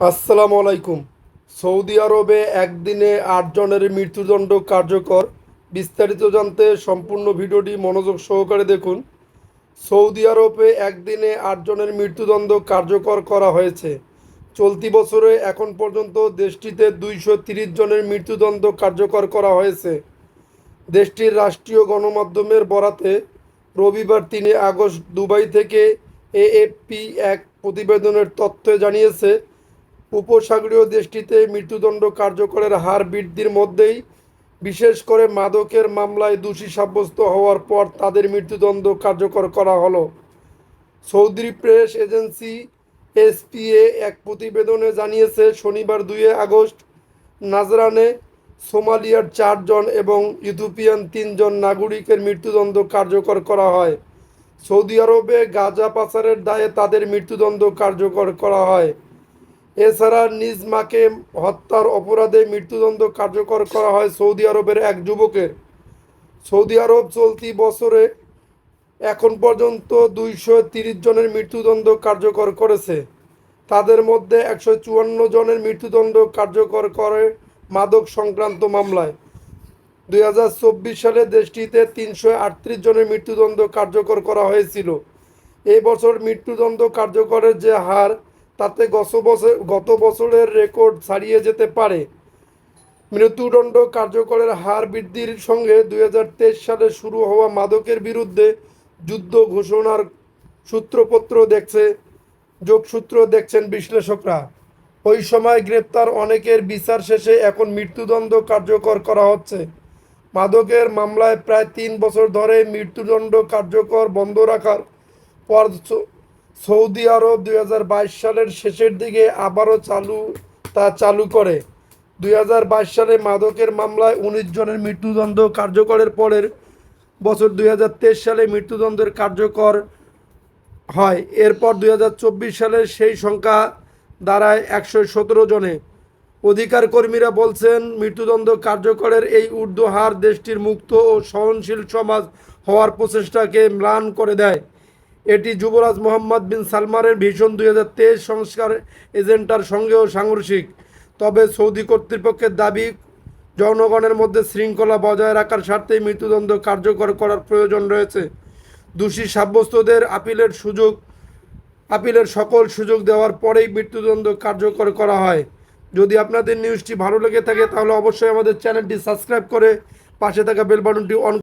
আসসালামু আলাইকুম। সৌদি আরবে একদিনে আটজনের মৃত্যুদণ্ড কার্যকর। বিস্তারিত জানতে সম্পূর্ণ ভিডিওটি মনোযোগ সহকারে দেখুন। সৌদি আরবে একদিনে আটজনের মৃত্যুদণ্ড কার্যকর করা হয়েছে। চলতি বছরে এখন পর্যন্ত দেশটিতে দুইশো তিরিশ জনের মৃত্যুদণ্ড কার্যকর করা হয়েছে। দেশটির রাষ্ট্রীয় গণমাধ্যমের বরাতে রবিবার তিনে আগস্ট দুবাই থেকে এএফপি এক প্রতিবেদনের তথ্যে জানিয়েছে উপসাগরীয় দেশটিতে মৃত্যুদণ্ড কার্যকরের হার বৃদ্ধির মধ্যেই, বিশেষ করে মাদকের মামলায় দোষী সাব্যস্ত হওয়ার পর তাদের মৃত্যুদণ্ড কার্যকর করা হলো। সৌদি প্রেস এজেন্সি এসপিএ এক প্রতিবেদনে জানিয়েছে, শনিবার দুই আগস্ট নাজরানে সোমালিয়ার চারজন এবং ইথিওপিয়ান তিনজন নাগরিকের মৃত্যুদণ্ড কার্যকর করা হয়। সৌদি আরবে গাজা পাচারের দায়ে তাদের মৃত্যুদণ্ড কার্যকর করা হয়। এছাড়া নিজ মাকে হত্যার অপরাধে মৃত্যুদণ্ড কার্যকর করা হয় সৌদি আরবের এক যুবকের সৌদি আরব চলতি বছরে এখন পর্যন্ত দুইশো তিরিশ জনের মৃত্যুদণ্ড কার্যকর করেছে। তাদের মধ্যে একশো চুয়ান্ন জনের মৃত্যুদণ্ড কার্যকর করে মাদক সংক্রান্ত মামলায়। দুই হাজার চব্বিশ সালে দেশটিতে তিনশো আটত্রিশ জনের মৃত্যুদণ্ড কার্যকর করা হয়েছিল। এই বছর মৃত্যুদণ্ড কার্যকরের যে হার তাতে গত বছর, গত বছরের রেকর্ড ছাড়িয়ে যেতে পারে। মৃত্যুদণ্ড কার্যকরের হার বৃদ্ধির সঙ্গে দুই হাজার তেইশ সালে শুরু হওয়া মাদকের বিরুদ্ধে যুদ্ধ ঘোষণার সূত্রপত্র দেখছে, যোগসূত্র দেখছেন বিশ্লেষকরা। ওই সময় গ্রেপ্তার অনেকের বিচার শেষে এখন মৃত্যুদণ্ড কার্যকর করা হচ্ছে। মাদকের মামলায় প্রায় তিন বছর ধরে মৃত্যুদণ্ড কার্যকর বন্ধ রাখার পর সৌদি আরব দুই হাজার বাইশ সালের শেষের দিকে আবারও চালু, তা চালু করে। দুই হাজার বাইশ সালে মাদকের মামলায় উনিশ জনের মৃত্যুদণ্ড কার্যকরের পরের বছর দুই হাজার তেইশ সালে মৃত্যুদণ্ডের কার্যকর হয়। এরপর দুই হাজার চব্বিশ সালে সেই সংখ্যা দাঁড়ায় একশো সতেরো জনে। অধিকার কর্মীরা বলছেন, মৃত্যুদণ্ড কার্যকরের এই ঊর্ধ্ব হার দেশটির মুক্ত ও সহনশীল সমাজ হওয়ার প্রচেষ্টাকে ম্লান করে দেয়। এটি যুবরাজ মোহাম্মদ বিন সালমানের ভীষণ দুই হাজার তেইশ সংস্কার এজেন্টার সঙ্গেও সাংঘর্ষিক। তবে সৌদি কর্তৃপক্ষের দাবি, জনগণের মধ্যে শৃঙ্খলা বজায় রাখার স্বার্থেই মৃত্যুদণ্ড কার্যকর করার প্রয়োজন রয়েছে। দোষী সাব্যস্তদের আপিলের সুযোগ, আপিলের সকল সুযোগ দেওয়ার পরেই মৃত্যুদণ্ড কার্যকর করা হয়। যদি আপনাদের নিউজটি ভালো লেগে থাকে, তাহলে অবশ্যই আমাদের চ্যানেলটি সাবস্ক্রাইব করে পাশে থাকা বেল বাটনটি অন